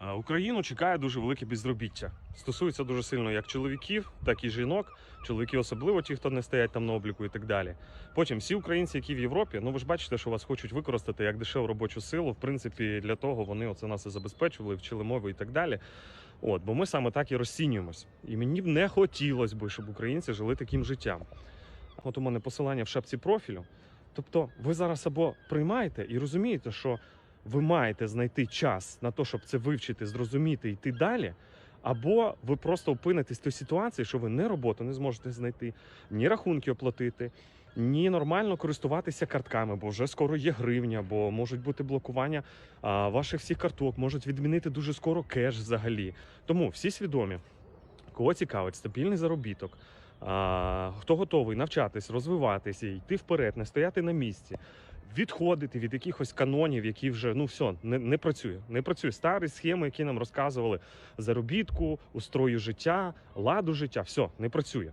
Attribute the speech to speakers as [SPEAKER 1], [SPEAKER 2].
[SPEAKER 1] Е, Україну чекає дуже велике безробіття. Стосується дуже сильно як чоловіків, так і жінок. Чоловіки, особливо ті, хто не стоять там на обліку і так далі. Потім всі українці, які в Європі, ну ви ж бачите, що вас хочуть використати як дешеву робочу силу. В принципі, для того вони оце нас і забезпечували, вчили мови і так далі. От, бо ми саме так і розцінюємось. І мені б не хотілося б, щоб українці жили таким життям. От у мене посилання в шапці профілю. Тобто, ви зараз або приймаєте і розумієте, що ви маєте знайти час на те, щоб це вивчити, зрозуміти йти далі. Або ви просто опинитесь в тій ситуації, що ви ні роботу не зможете знайти, ні рахунки оплатити, ні нормально користуватися картками, бо вже скоро є гривня, бо можуть бути блокування а, ваших всіх карток, можуть відмінити дуже скоро кеш взагалі. Тому всі свідомі, кого цікавить стабільний заробіток, а, хто готовий навчатись, розвиватися, йти вперед, не стояти на місці. Відходити від якихось канонів, які вже ну все не, не працює. Не працює старі схеми, які нам розказували заробітку, устрою життя, ладу життя. Все не працює.